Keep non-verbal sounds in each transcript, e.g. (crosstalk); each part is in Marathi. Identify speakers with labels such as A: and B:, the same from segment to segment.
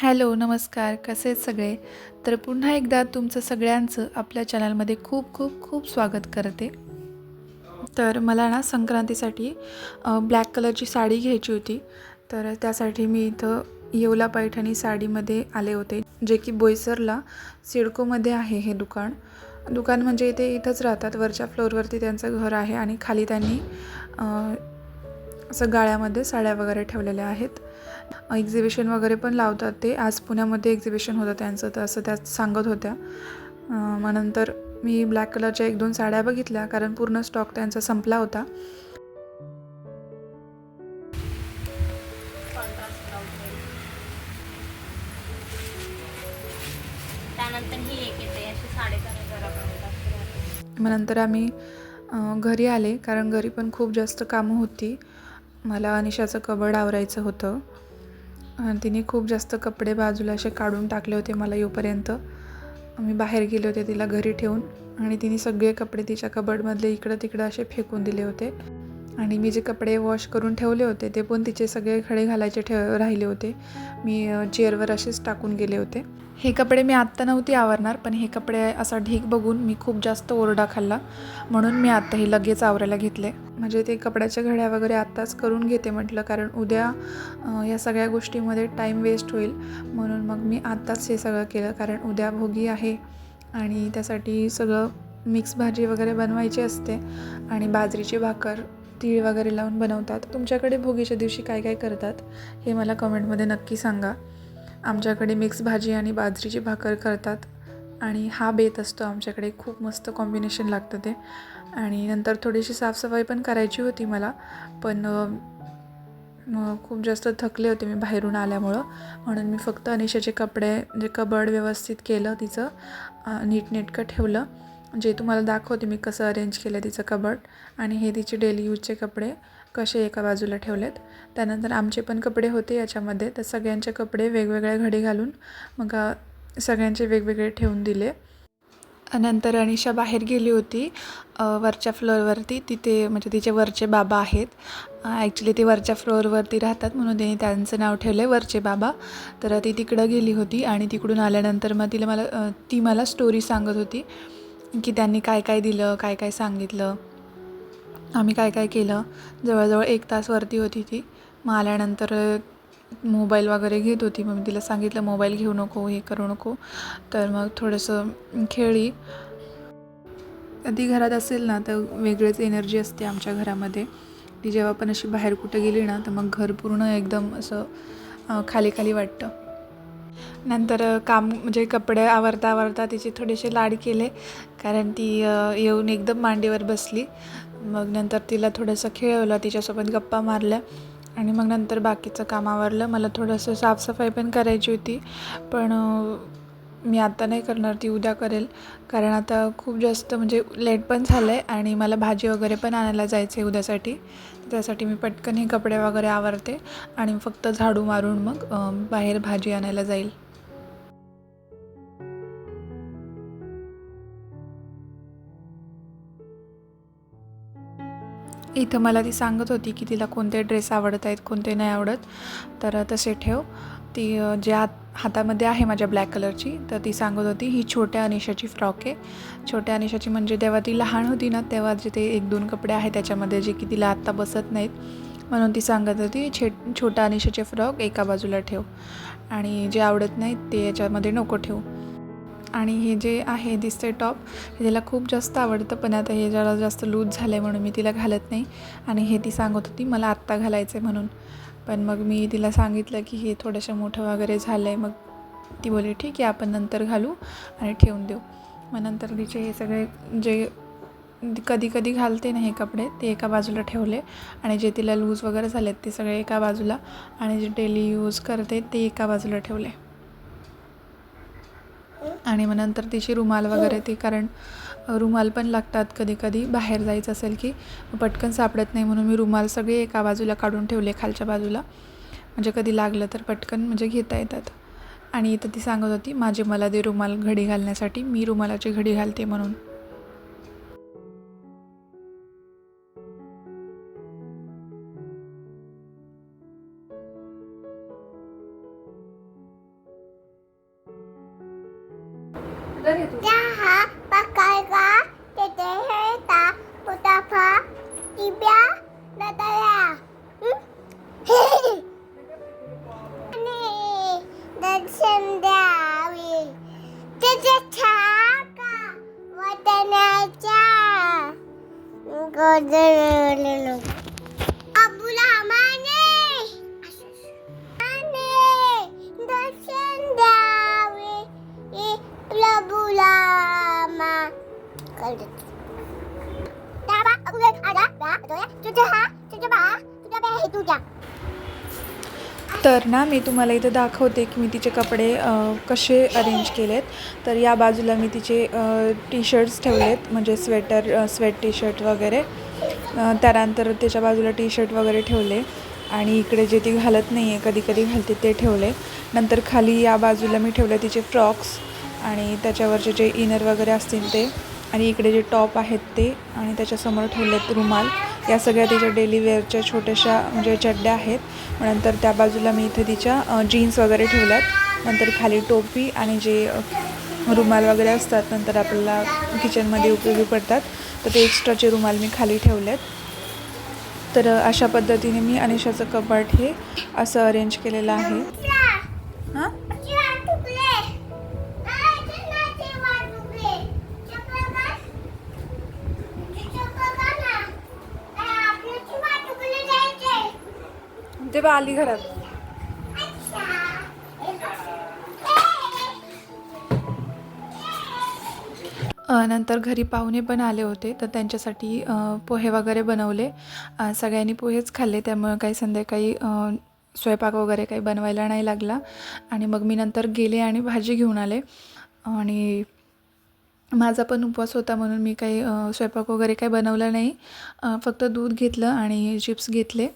A: हॅलो नमस्कार. कसे आहेत सगळे? तर पुन्हा एकदा तुमचं सगळ्यांचं आपल्या चॅनलमध्ये खूप खूप खूप स्वागत करते. तर मला ना संक्रांतीसाठी ब्लॅक कलरची साडी घ्यायची होती. तर त्यासाठी मी इथं येवला पैठणी साडीमध्ये आले होते जे की बोईसरला सिडकोमध्ये आहे हे दुकान. दुकान म्हणजे इथे इथंच राहतात. वरच्या फ्लोअरवरती त्यांचं घर आहे आणि खाली त्यांनी असं गाळ्यामध्ये साड्या वगैरे ठेवलेल्या आहेत. एक्झिबिशन वगैरे पण लावतात ते. आज पुण्यामध्ये एक्झिबिशन होतं त्यांचं तर असं त्यात सांगत होत्या. मग नंतर मी ब्लॅक कलरच्या एक दोन साड्या बघितल्या कारण पूर्ण स्टॉक त्यांचा संपला होता. मग नंतर आम्ही घरी आले कारण घरी पण खूप जास्त कामं होती. मला अनिशाचं कबड आवरायचं होतं. तिने खूप जास्त कपडे बाजूला असे काढून टाकले होते मला येऊपर्यंत. मी बाहेर गेले होते तिला घरी ठेवून आणि तिने सगळे कपडे तिच्या कबडमधले इकडं तिकडं असे फेकून दिले होते. आणि मी जे कपडे वॉश करून ठेवले होते ते पण तिचे सगळे खडे घालायचे ठेव राहिले होते. मी चेअरवर असेच टाकून गेले होते. हे कपडे मी आत्ता नव्हती आवरणार पण हे कपडे असा ढीक बघून मी खूप जास्त ओरडा खाल्ला. म्हणून मी आत्ता हे लगेच आवरायला घेतले. म्हणजे ते कपड्याच्या घड्या वगैरे आत्ताच करून घेते म्हटलं कारण उद्या या सगळ्या गोष्टीमध्ये टाईम वेस्ट होईल. म्हणून मग मी आत्ताच हे सगळं केलं कारण उद्या भोगी आहे. आणि त्यासाठी सगळं मिक्स भाजी वगैरे बनवायची असते आणि बाजरीची भाकर तीळ वगैरे लावून बनवतात. तुमच्याकडे भोगीच्या दिवशी काय काय करतात हे मला कमेंटमध्ये नक्की सांगा. आमच्याकडे मिक्स भाजी आणि बाजरीची भाकर करतात आणि हा बेत असतो आमच्याकडे. खूप मस्त कॉम्बिनेशन लागतं ते. आणि नंतर थोडीशी साफसफाई पण करायची होती मला पण खूप जास्त थकले होते मी बाहेरून आल्यामुळं. म्हणून मी फक्त अनिशाचे कपडे म्हणजे कबड व्यवस्थित केलं तिचं नीटनेटकं ठेवलं. जे तुम्हाला दाखवते मी कसं अरेंज केलं तिचं कबड आणि हे तिचे डेली यूजचे कपडे कसे एका बाजूला ठेवलेत. त्यानंतर आमचे पण कपडे होते याच्यामध्ये तर सगळ्यांचे कपडे वेगवेगळ्या घडी घालून मग सगळ्यांचे वेगवेगळे ठेवून दिले. नंतर अनिशा बाहेर गेली होती वरच्या फ्लोअरवरती तिथे म्हणजे तिचे वरचे बाबा आहेत. ॲक्च्युली ते वरच्या फ्लोअरवरती राहतात म्हणून त्यांनी त्यांचं नाव ठेवलं आहे वरचे बाबा. तर ती तिकडं गेली होती आणि तिकडून आल्यानंतर मग तिला मला ती मला स्टोरी सांगत होती. की त्यांनी काय काय दिलं काय काय सांगितलं. आम्ही काय काय केलं. जवळजवळ एक तास वरती होती ती. मग आल्यानंतर मोबाईल वगैरे घेत होती. मग मी तिला सांगितलं मोबाईल घेऊ नको हे करू नको. तर मग थोडंसं खेळी. ती घरात असेल ना तर वेगळीच एनर्जी असते आमच्या घरामध्ये. ती जेव्हा पण अशी बाहेर कुठं गेली ना तर मग घर पूर्ण एकदम असं खाली खाली वाटतं. नंतर काम म्हणजे कपडे आवरता आवरता तिचे थोडेसे लाड केले. कारण ती येऊन एकदम मांडीवर बसली. मग नंतर तिला थोडंसं खेळवलं तिच्यासोबत गप्पा मारल्या. आणि मग नंतर बाकीचं काम आवरलं. मला थोडंसं साफसफाई पण करायची होती. पण मी आता नाही करणार ती उद्या करेल. कारण आता खूप जास्त म्हणजे लेट पण झालं आहे आणि मला भाजी वगैरे पण आणायला जायचं आहे उद्यासाठी. त्यासाठी मी पटकन हे कपडे वगैरे आवरते आणि फक्त झाडू मारून मग बाहेर भाजी आणायला जाईल. इथं मला ती सांगत होती की तिला कोणते ड्रेस आवडत आहेत कोणते नाही आवडत. तर तसे ठेव. ती जे हात हातामध्ये आहे माझ्या ब्लॅक कलरची तर ती सांगत होती ही छोट्या अनिशाची फ्रॉक आहे. छोट्या अनिशाची म्हणजे तेव्हा ती लहान होती ना तेव्हा जे ते एक दोन कपडे आहेत त्याच्यामध्ये जे की तिला आत्ता बसत नाहीत. म्हणून ती सांगत होती छे छोट्या अनिशाचे फ्रॉक एका बाजूला ठेव आणि जे आवडत नाहीत ते याच्यामध्ये नको ठेवू. आणि हे जे आहे दिसते टॉप हे तिला खूप जास्त आवडतं. पण आता हे जरा जास्त लूज झालं आहे म्हणून मी तिला घालत नाही. आणि हे ती सांगत होती मला आत्ता घालायचं आहे म्हणून. पण मग मी तिला सांगितलं की हे थोडंसं मोठं वगैरे झालं आहे मग ती बोलली ठीक आहे आपण नंतर घालू आणि ठेवून देऊ. मग नंतर तिचे हे सगळे जे कधी कधी घालते ना हे कपडे ते एका बाजूला ठेवले. आणि जे तिला लूज वगैरे झालेत ते सगळे एका बाजूला. आणि जे डेली यूज करते ते एका बाजूला ठेवले. आणि मग नंतर तिची रुमाल वगैरे ते कारण रुमाल पण लागतात कधी कधी बाहेर जायचं असेल की पटकन सापडत नाही म्हणून मी रुमाल सगळे एका बाजूला काढून ठेवले खालच्या बाजूला. म्हणजे कधी लागलं तर पटकन म्हणजे घेता येतात. आणि इथं ती सांगत होती माझे मला दे रुमाल घडी घालण्यासाठी मी रुमालाची घडी घालते म्हणून. तुला घे तू
B: Jaha pakai tete heta putafa tibia dadaya. Hmm? Ani (laughs) darshan द्यावे त्याच्या छाका वतनाच्या गोदरलेलो
A: तर ना मी तुम्हाला इथं दाखवते की मी तिचे कपडे कसे अरेंज केलेत. तर या बाजूला मी तिचे टी शर्ट्स ठेवलेत म्हणजे स्वेटर स्वेट टी शर्ट वगैरे. त्यानंतर त्याच्या बाजूला टी शर्ट वगैरे ठेवले. आणि इकडे जे ती घालत नाही आहे कधी कधी घालते ते ठेवले. नंतर खाली या बाजूला मी ठेवले तिचे फ्रॉक्स आणि त्याच्यावरचे जे इनर वगैरे असतील ते. आणि इकडे जे टॉप आहेत ते आणि त्याच्यासमोर ठेवलेत रुमाल. या सगळ्या तिच्या डेली वेअरच्या छोट्याशा म्हणजे चड्ड्या आहेत. नंतर त्या बाजूला मी इथे तिच्या जीन्स वगैरे ठेवल्यात. नंतर खाली टोपी आणि जे रुमाल वगैरे असतात नंतर आपल्याला किचनमध्ये उपयोगी पडतात. तर ते एक्स्ट्राचे रुमाल मी खाली ठेवलेत. तर अशा पद्धतीने मी अनिशाचं कपाट हे असं अरेंज केलेलं आहे. हां?
B: जायचे
A: ते बा आली घरात. नंतर घरी पाहुणे पण आले होते तर त्यांच्यासाठी पोहे वगैरे बनवले. सगळ्यांनी पोहेच खाल्ले त्यामुळं काही संध्याकाळी स्वयंपाक वगैरे काही बनवायला नाही लागला. आणि मग मी नंतर गेले आणि भाजी घेऊन आले. आणि माझा पण उपवास होता म्हणून मी काही स्वयंपाक वगैरे काही बनवला नाही. फक्त दूध घेतलं आणि चिप्स घेतले.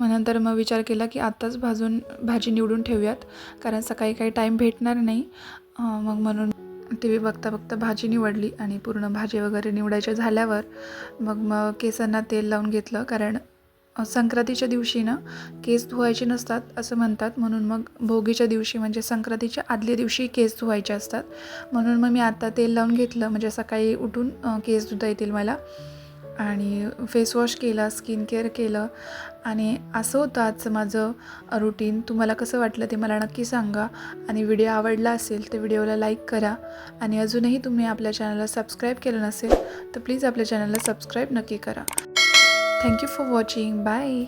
A: मग नंतर मग विचार केला की आत्ताच भाजून भाजी निवडून ठेवूयात. कारण सकाळी काही टाईम भेटणार नाही. मग म्हणून टी व्ही बघता बघता भाजी निवडली आणि पूर्ण भाजी वगैरे निवडायच्या झाल्यावर मग मग केसांना तेल लावून घेतलं. कारण संक्रांतीच्या दिवशी ना केस धुवायचे नसतात असं म्हणतात. म्हणून मग भोगीच्या दिवशी म्हणजे संक्रांतीच्या आदल्या दिवशी केस धुवायचे असतात. म्हणून मग मी आत्ता तेल लावून घेतलं. म्हणजे सकाळी उठून केस धुता येतील मला. आणि फेसवॉश केला स्किन केअर केलं. आणि असं होतं आजचं माझं रुटीन तुम्हाला कसं वाटलं ते मला नक्की सांगा. आणि व्हिडिओ आवडला असेल तर व्हिडिओला लाईक करा. आणि अजूनही तुम्ही आपल्या चॅनलला सबस्क्राईब केलं नसेल तर प्लीज आपल्या चॅनलला सबस्क्राईब नक्की करा. Thank you for watching bye